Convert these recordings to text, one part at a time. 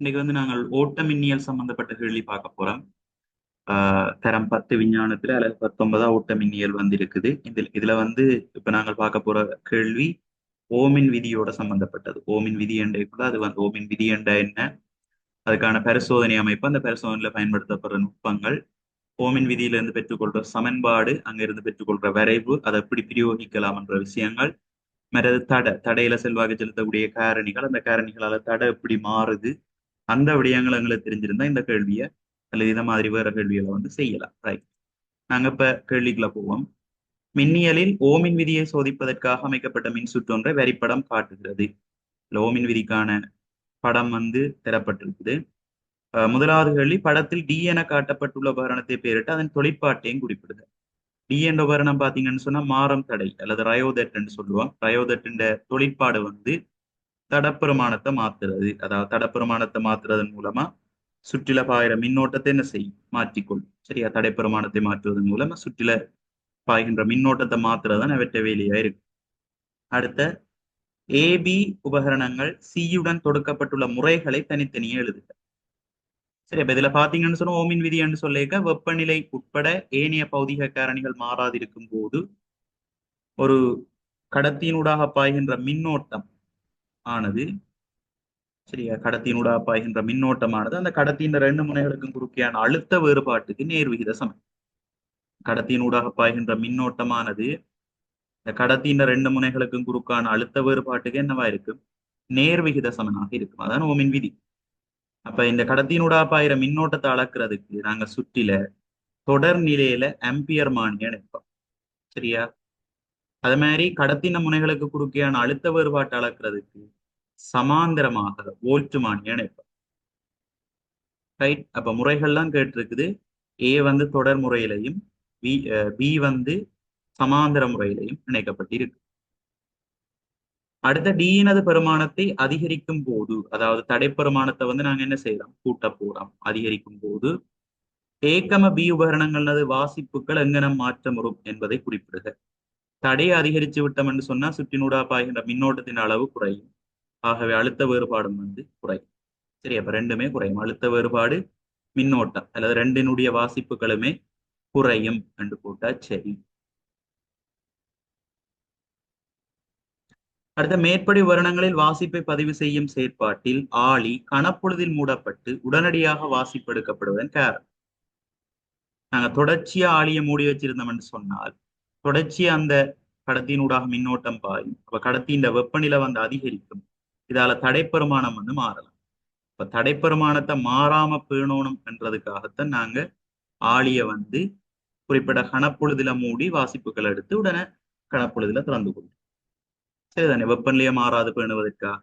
இன்னைக்கு வந்து நாங்கள் ஓட்ட மின்னியல் சம்பந்தப்பட்ட கேள்வி பார்க்க போறோம். ஆஹ் தரம் பத்து விஞ்ஞானத்துல அழகு பத்தொன்பதா ஓட்ட மின்னியல் வந்து இருக்குது இதில் இதுல வந்து இப்ப நாங்கள் பார்க்க போற கேள்வி ஓமின் விதியோட சம்பந்தப்பட்டது. ஓமின் விதி என்றைக்குள்ள அது வந்து ஓமின் விதி என்ற என்ன? அதுக்கான பரிசோதனை அமைப்பு அந்த பரிசோதனையில பயன்படுத்தப்படுற நுட்பங்கள் ஓமின் விதியிலிருந்து பெற்றுக்கொள்ற சமன்பாடு அங்கிருந்து பெற்றுக்கொள்ற வரைவு அதை எப்படி பிரயோகிக்கலாம் என்ற விஷயங்கள் மற்றது தடை தடையில செல்வாக்கு செலுத்தக்கூடிய காரணிகள் அந்த காரணிகளால தடை எப்படி மாறுது அந்த விடயங்கள் எங்களுக்கு தெரிஞ்சிருந்தா இந்த கேள்வியை அல்லது இந்த மாதிரி வேற கேள்விகளை வந்து செய்யலாம். ரைட் நாங்க இப்ப கேள்விக்குள்ள போவோம். மின்னியலில் ஓமின் விதியை சோதிப்பதற்காக அமைக்கப்பட்ட மின் சுற்றொன்றை வரிப்படம் காட்டுகிறது. ஓமின் விதிக்கான படம் வந்து தரப்பட்டிருக்குது. முதலாவது கேள்வி படத்தில் டி என காட்டப்பட்டுள்ள உபகரணத்தை பெயரிட்டு அதன் தொழிற்பாட்டையும் குறிப்பிடுது டி என்ற உபகரணம் பாத்தீங்கன்னு சொன்னா மாறம் தடை அல்லது ரயோதெட்ன்னு சொல்லுவோம். ரயோதெட்டின் தொழிற்பாடு வந்து தடப்பிரமாணத்தை மாத்துறது. அதாவது தடப்பிரமாணத்தை மாத்துறதன் மூலமா சுற்றில பாயிற மின்னோட்டத்தை என்ன செய்யும்? மாற்றிக்கொள்ளும். சரியா? தடைப்பிரமாணத்தை மாற்றுவதன் மூலமா சுற்றில பாய்கின்ற மின்னோட்டத்தை மாத்துறதுதான் அவற்றை வேலையா இருக்கு. அடுத்த ஏபி உபகரணங்கள் சியுடன் தொடுக்கப்பட்டுள்ள முறைகளை தனித்தனியே எழுதுக. சரி அப்ப இதுல பாத்தீங்கன்னு சொன்னா ஓமின் விதி என்று வெப்பநிலை உட்பட ஏனைய பௌதிக காரணிகள் மாறாதிருக்கும் போது ஒரு கடத்தியினூடாக பாய்கின்ற மின்னோட்டம் ஆனது. சரியா? கடத்தியினூடாக பாய்கின்ற மின்னோட்டமானது. அந்த கடத்தியின் ரெண்டு முனைகளுக்கும் குறுக்கையான அழுத்த வேறுபாட்டுக்கு நேர் விகித சமம் கடத்தியினூடாக பாய்கின்ற மின்னோட்டமானது இந்த கடத்தியின் ரெண்டு முனைகளுக்கும் குறுக்கான அழுத்த வேறுபாட்டுக்கு என்னவா இருக்கும்? நேர் விகித சமனாக இருக்கும். அதான் ஓமின் விதி. அப்ப இந்த கடத்தியினூடாக பாயிற மின்னோட்டத்தை அளக்குறதுக்கு நாங்க சுற்றில தொடர் நிலையில ஆம்பியர் மானிய எடுப்போம் சரியா? அது மாதிரி கடத்தின முனைகளுக்கு குறுக்கேயான அழுத்த வேறுபாட்டை அளக்குறதுக்கு சமாந்தரமாக வோல்ட் இணைப்பு. ரைட் அப்ப முறைகள்லாம் கேட்டிருக்குது. ஏ வந்து தொடர் முறையிலையும் பி பி வந்து சமாந்தர முறையிலையும் இணைக்கப்பட்டிருக்கு. அடுத்த டீனது பெருமானத்தை அதிகரிக்கும் போது அதாவது தடைப்பெருமானத்தை வந்து நாங்க என்ன செய்யலாம்? கூட்ட போறோம். அதிகரிக்கும் போது ஏக்கம பி உபகரணங்களது வாசிப்புகள் எங்கனம் மாற்றம் வரும் என்பதை குறிப்பிடுக. தடையை அதிகரித்து விட்டோம் என்று சொன்னா சுற்றினூடா பாய்கின்ற மின்னோட்டத்தின் அளவு குறையும். ஆகவே அழுத்த வேறுபாடும் வந்து குறையும். சரி அப்ப ரெண்டுமே குறையும். அழுத்த வேறுபாடு மின்னோட்டம் அல்லது ரெண்டினுடைய வாசிப்புகளுமே குறையும் என்று போட்டா சரி. அடுத்த மேற்படி வருணங்களில் வாசிப்பை பதிவு செய்யும் செயற்பாட்டில் ஆளி கணப்பொழுதில் மூடப்பட்டு உடனடியாக வாசிப்பெடுக்கப்படுவதன் காரணம். நாங்க தொடர்ச்சியா ஆளியை மூடி வச்சிருந்தோம் என்று சொன்னால் தொடர்ச்சியா அந்த கடத்தினூடாக மின்னோட்டம் பாயும். அப்ப கடத்தின் வெப்பநிலை வந்து அதிகரிக்கும். இதால தடைப்பெருமானம் வந்து மாறலாம். இப்ப தடைப்பெருமானத்தை மாறாம பேணணும் என்றதுக்காகத்தான் நாங்க ஆளிய வந்து குறிப்பிட்ட கணப்பொழுதுல மூடி வாசிப்புகள் எடுத்து உடனே கணப்பொழுதுல திறந்து கொள்ளும் சரிதானே? வெப்பநிலையை மாறாது பேணுவதற்காக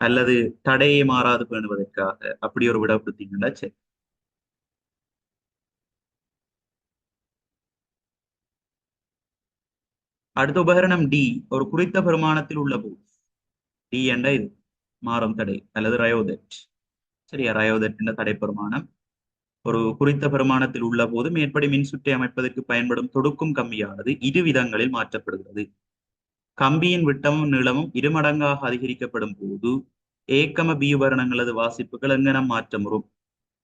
அல்லது தடையை மாறாது பேணுவதற்காக அப்படி ஒரு விடப்படுத்திங்கன்னா சரி. அடுத்த உபகரணம் டி ஒரு குறித்த பெருமானத்தில் உள்ள பூ டி என்ற இது மாறும் தடை அல்லது ரயோதெட். சரியா ரயோதெட் என்ற தடை பெருமானம் ஒரு குறித்த பெருமானத்தில் உள்ள போது மேற்படி மின்சுற்றை அமைப்பதற்கு பயன்படும் தொடுக்கும் கம்பியானது இரு விதங்களில் மாற்றப்படுகிறது. கம்பியின் விட்டமும் நீளமும் இருமடங்காக அதிகரிக்கப்படும் போது ஏக்கம பி உபகரணங்களது வாசிப்புகள் எங்கனம் மாற்றமுறும்.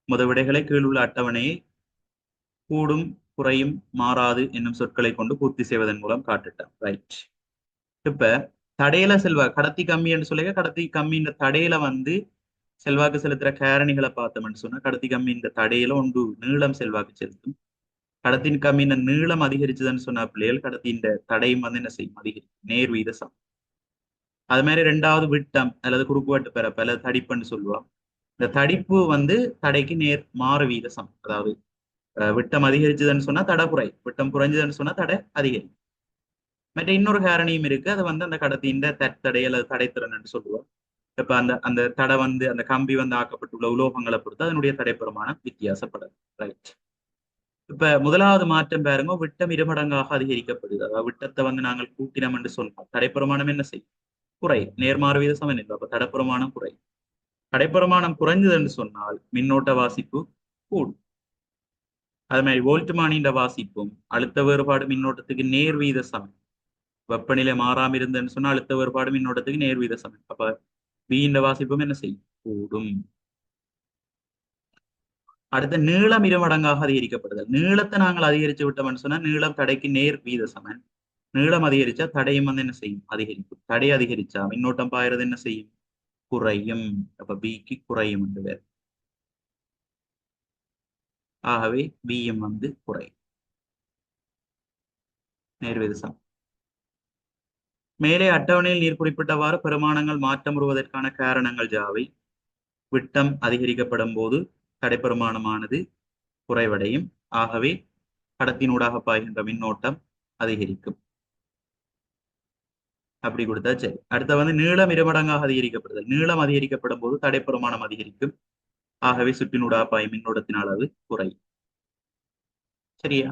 முதவிடைகளை கீழுள்ள அட்டவணையை கூடும் குறையும் மாறாது என்னும் சொற்களை கொண்டு பூர்த்தி செய்வதன் மூலம் காட்டுட்டான். ரைட் இப்ப தடையில செல்வா கடத்தி கம்மி என்று சொல்லுங்க கடத்தி கம்மின்ற தடையில வந்து செல்வாக்கு செலுத்துற காரணிகளை பார்த்தோம்னு சொன்னா கடத்தி கம்மி இந்த தடையில ஒன்று நீளம் செல்வாக்கு செலுத்தும். கடத்தின் கம்மி இந்த நீளம் அதிகரிச்சதுன்னு சொன்ன பிள்ளைகள் கடத்தின் தடையும் வந்து என்ன செய்யும்? அதிகரிக்கும். நேர் வீதசம் அது மாதிரி ரெண்டாவது விட்டம் அல்லது குறுக்குவட்டு பிறப்பு அல்லது தடிப்புன்னு சொல்லுவான் இந்த தடிப்பு வந்து தடைக்கு நேர் மாறு வீதசம் அதாவது விட்டம் அதிகரிச்சதுன்னு சொன்னா தடை குறை. விட்டம் குறைஞ்சதுன்னு சொன்னா தடை அதிகரி. மற்ற இன்னொரு காரணியும் இருக்கு. அது வந்து அந்த கடத்தின் தடை அல்லது தடைத்திறன் சொல்லுவோம். இப்ப அந்த அந்த தடை வந்து அந்த கம்பி வந்து ஆக்கப்பட்டுள்ள உலோகங்களை பொறுத்து அதனுடைய தடைப்பெருமானம் வித்தியாசப்படுது. ரைட் இப்ப முதலாவது மாற்றம் பாருங்க. விட்டம் இருமடங்காக அதிகரிக்கப்படுது. அதாவது விட்டத்தை வந்து நாங்கள் கூட்டினோம் என்று சொன்னோம். தடைப்புறமானம் என்ன செய்யும்? குறை. நேர்மாறு வீத சமநிலை. அப்ப தடைப்புறமானம் குறை. தடைப்புறமானம் குறைஞ்சது என்று சொன்னால் மின்னோட்ட வாசிப்பு கூடும். அது மாதிரி வோல்ட்மானின்ற வாசிப்பும் அழுத்த வேறுபாடு மின்னோட்டத்துக்கு நேர் வீத சமன். வெப்பநிலை மாறாம இருந்ததுன்னு சொன்னா அழுத்த வேறுபாடு மின்னோட்டத்துக்கு நேர் வீத சமன். அப்ப பியின் வாசிப்பும் என்ன செய்யும்? கூடும். அடுத்த நீளம் இருமடங்காக அதிகரிக்கப்படுதல். நீளத்தை நாங்கள் அதிகரிச்சு விட்டோம்னு சொன்னா நீளம் தடைக்கு நேர் வீத சமன். நீளம் அதிகரிச்சா தடையும் வந்து என்ன செய்யும்? அதிகரிக்கும். தடை அதிகரிச்சா மின்னோட்டம் பாயறது என்ன செய்யும்? குறையும். அப்ப பிக்கு குறையும் என்று வேறு. ஆகவே பிஎம் வந்து குறையும் நேர்வீத மேலே அட்டவணையில் நீர் குறிப்பிட்டவாறு பெருமானங்கள் மாற்றமுறுவதற்கான காரணங்கள் ஜாவை விட்டம் அதிகரிக்கப்படும் போது தடைப்பெருமானமானது குறைவடையும். ஆகவே கடத்தினூடாக பாய்கின்ற மின்னோட்டம் அதிகரிக்கும். அப்படி கொடுத்தா சரி அடுத்த வந்து நீளம் இருமடங்காக அதிகரிக்கப்படுதல். நீளம் அதிகரிக்கப்படும் போது தடைப்பெருமானம் அதிகரிக்கும். ஆகவே சுற்றினூடாக பாயும் மின்னோட்டத்தின் அளவு குறையும் சரியா?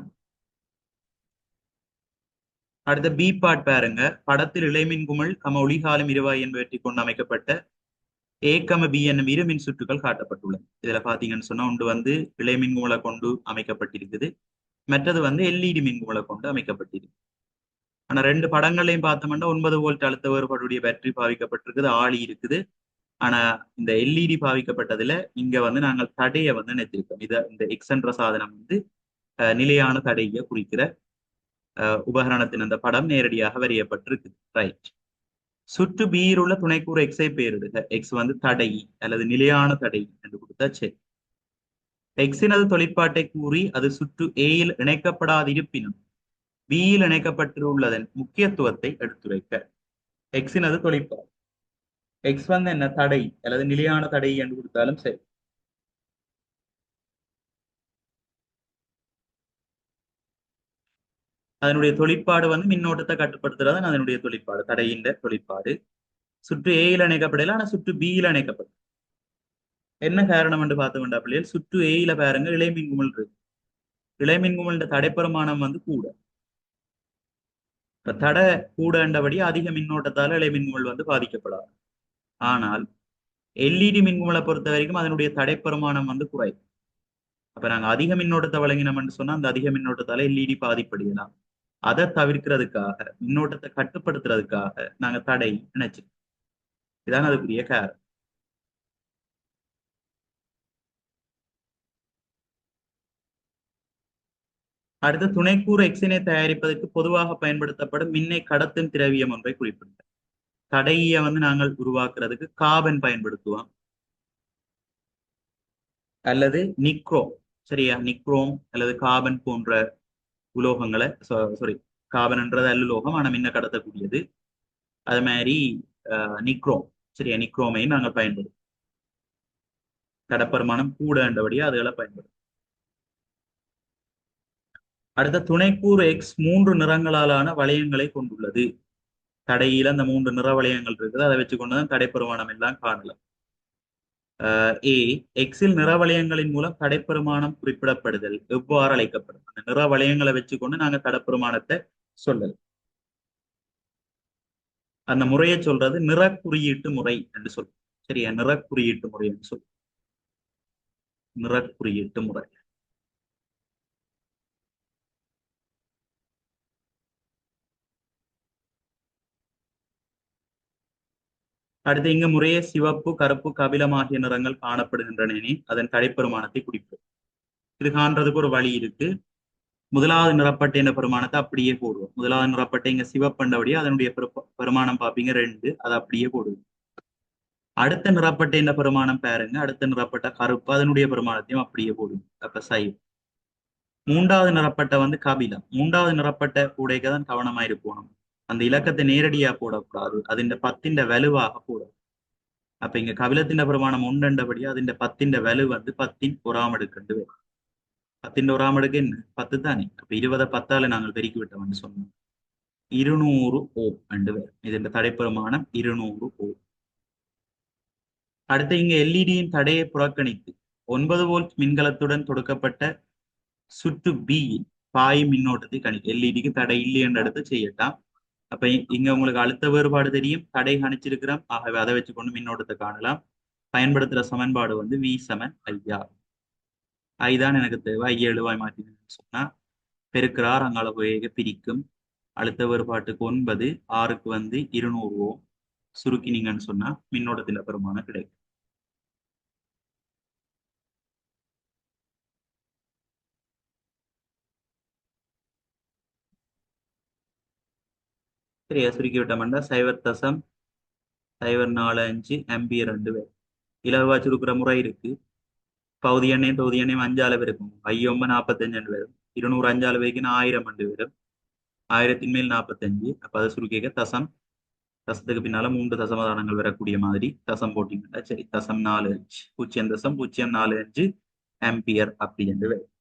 அடுத்த பி பாட் பாருங்க. படத்தில் இளைமின் குமிழ் கம ஒளிகாலம் இருவாய் என்பவற்றை கொண்டு அமைக்கப்பட்ட ஏக்கம பி என்னும் இரு மின் சுற்றுகள் காட்டப்பட்டுள்ளது இதுல பாத்தீங்கன்னு சொன்னா ஒன்று வந்து இளைமின் குமிழை கொண்டு அமைக்கப்பட்டிருக்குது. மற்றது வந்து எல்இடி மின் குமிழை கொண்டு அமைக்கப்பட்டிருக்கு ஆனா ரெண்டு படங்களையும் பார்த்தோம்னா ஒன்பது வோல்ட் அழுத்த வேறுபாடுடைய பேட்டரி பாவிக்கப்பட்டிருக்குது ஆளி இருக்குது. ஆனா இந்த எல்இடி பாவிக்கப்பட்டதுல இங்க வந்து நாங்கள் தடையை வந்து நினைத்திருக்கோம் இத இந்த எக்ஸன்ற சாதனம் வந்து நிலையான தடையை குறிக்கிற உபகரணத்தின் அந்த படம் நேரடியாக வரையப்பட்டிருக்கு. ரைட் சுற்று பியில் உள்ள துணைக்கூறு எக்ஸை பெயரிடுக. எக்ஸ் வந்து தடை அல்லது நிலையான தடை என்று கொடுத்தா சரி எக்ஸினது தொழிற்பாட்டை கூறி அது சுற்று ஏயில் இணைக்கப்படாதிருப்பினும் பியில் இணைக்கப்பட்டுள்ளதன் முக்கியத்துவத்தை எடுத்துரைக்க. எக்ஸினது தொழிற்பாடு. எக்ஸ் வந்து என்ன? தடை. அல்லது நிலையான தடை என்று கொடுத்தாலும் சரி. அதனுடைய தொழிற்பாடு வந்து மின்னோட்டத்தை கட்டுப்படுத்துறது. அதனுடைய தொழிற்பாடு. தடையின் தொழிற்பாடு. சுற்று ஏயில் இணைக்கப்படல. ஆனா சுற்று பியில் இணைக்கப்படும் என்ன காரணம் என்று பார்த்து கொண்டா பிள்ளைகள் சுற்று ஏயில பாருங்க இளைமின் குமிழ் இருக்கு. இளைமின் குமிழ்ன்ற தடைப்பெருமானம் வந்து கூட. இப்ப தடை கூடண்டபடி அதிக மின்னோட்டத்தால இளைமின் குமிழ் வந்து பாதிக்கப்படாது. ஆனால் எல்இடி மின்குமலை பொறுத்த வரைக்கும் அதனுடைய தடைப்பெருமானம் வந்து குறை அப்ப நாங்க அதிக மின்னோட்டத்தை வழங்கினோம்னு சொன்னா அந்த அதிக மின்னோட்டத்தால எல்இடி பாதிப்படையலாம். அதை தவிர்க்கிறதுக்காக மின்னோட்டத்தை கட்டுப்படுத்துறதுக்காக நாங்க தடை நினைச்சு இதான் அதுக்குரிய காரணம். அடுத்து துணைக்கூறு எக்ஸினை தயாரிப்பதற்கு பொதுவாக பயன்படுத்தப்படும் மின்னை கடத்தும் திரவியம் ஒன்றை குறிப்பிட்ட தடையை வந்து நாங்கள் உருவாக்குறதுக்கு காபன் பயன்படுத்துவோம். அல்லது நிக்ரோம் சரியா? நிக்ரோம் அல்லது காபன் போன்ற உலோகங்களை சாரி காபன்ன்றது அல்லுலோகம் ஆனால் மின்ன கடத்தக்கூடியது. அது மாதிரி நிக்ரோம் சரியா? நிக்ரோமையும் நாங்கள் பயன்படுத்தும் கடப்பருமானம் கூடன்றபடியா அதுகளை பயன்படுத்தும் அடுத்த துணைக்கூறு எக்ஸ் மூன்று நிறங்களாலான வளையங்களை கொண்டுள்ளது. தடையில அந்த மூன்று நிற வளையங்கள் இருக்குது. அதை வச்சு கொண்டுதான் தடைப்பெருமானம் எல்லாம் காணலாம். ஏ எக்ஸில் நிற வளையங்களின் மூலம் தடைப்பெருமானம் குறிப்பிடப்படுதல் எவ்வாறு அழைக்கப்படும்? அந்த நிற வளையங்களை வச்சுக்கொண்டு நாங்க தடைப்பெருமானத்தை சொல்லல் அந்த முறையை சொல்றது நிற குறியீட்டு முறை என்று சொல்றோம். சரியா? நிற குறியீட்டு முறை என்று சொல்லும் நிற குறியீட்டு முறை. அடுத்து இங்கு முறையே சிவப்பு கருப்பு கபிலம் ஆகிய நிறங்கள் காணப்படுகின்றன அதன் கடைப்பெருமானத்தை குறிப்பு இது காண்றதுக்கு ஒரு வழி இருக்கு. முதலாவது நிறப்பட்ட என்ற பெருமானத்தை அப்படியே போடுவோம். முதலாவது நிறப்பட்ட இங்க சிவப்பண்டபடியே அதனுடைய பெருமானம் பார்ப்பீங்க ரெண்டு. அதை அப்படியே போடுவோம். அடுத்த நிறப்பட்ட என்ற பெருமானம் பாருங்க. அடுத்த நிறப்பட்ட கருப்பு அதனுடைய பெருமானத்தையும் அப்படியே போடுவோம். அப்ப சைவம். மூன்றாவது நிறப்பட்ட வந்து கபிலம். மூன்றாவது நிறப்பட்ட கூடைக்கு தான் கவனமாயிருக்கணும் அந்த இலக்கத்தை நேரடியா போடக்கூடாது അതിന്റെ പത്തിന്റെ വലുവാക போடணும் அப்ப இங்க കവിലത്തിന്റെ പ്രമാണം ഉണ്ടണ്ടപടി അതിന്റെ പത്തിന്റെ വലു വന്ന് പത്തിൻ ഉറാമെടുക്കേണ്ടി വരും പത്തിന്റെ ഉറാമെടുക്ക என்ன பத்து தானே அப்ப இருபதை பத்தால நாங்கள் பெருக்கி விட்டோம்னு சொன்னோம் இருநூறு ஓம் ரெண்டு பேர் ഇതിന്റെ തടയപ്രമാണം ഇരുന്നൂറ് ഓം അടുത്ത ഇങ്ങ് എൽ ഇ ഡിയും തടയെ പുറക്കണിത്ത് ഒൻപത് വോൾട്ട് മിൻകലത്തുടൻ തുടക്കപ്പെട്ട சுற்று பியின் பாய் மின்னோட்டத்தை கணி எல்இடிக்கு தடை இல்லையன்றடுத்து செய்யட்டாம் அப்ப இங்க உங்களுக்கு அழுத்த வேறுபாடு தெரியும். தடை கணிச்சிருக்கிறோம். ஆகவே அதை வச்சுக்கொண்டு மின்னோட்டத்தை காணலாம். பயன்படுத்துற சமன்பாடு வந்து வி சமன் ஐயா ஐ தான் எனக்கு தேவை. ஐயா எழுவாய் மாற்றினு சொன்னா பெருக்கிறார் அங்கால போய் பிரிக்கும். அழுத்த வேறுபாட்டுக்கு ஒன்பது ஆறுக்கு வந்து இருநூறு ஓம். சுருக்கினீங்கன்னு சொன்னா மின்னோட்டத்தில் பெருமானம் கிடைக்கும். சரியா சுருக்கி விட்டோம்னா சைவர் தசம் சைவர் நாலு அஞ்சு ஆம்பியர் ரெண்டு பேர். இலவா சுருக்கிற முறை இருக்கு. பகுதி எண்ணெயும் தொகுதி எண்ணெயும் அஞ்சு அளவு இருக்கும். ஐயொம்ப நாற்பத்தஞ்சு ரெண்டு பேரும். இருநூறு அஞ்சு அளவுக்கு ஆயிரம் ரெண்டு பேரும். ஆயிரத்தின் மேல் நாற்பத்தஞ்சு அப்ப அதை சுருக்கிக்க தசம். தசத்துக்கு பின்னால மூன்று தசமதானங்கள் வரக்கூடிய மாதிரி தசம் போட்டிங்கன்னா சரி தசம் நாலு அஞ்சு. பூஜ்ஜியம் தசம் பூஜ்ஜியம் நாலு அஞ்சு ஆம்பியர் அப்படி என்று வரும்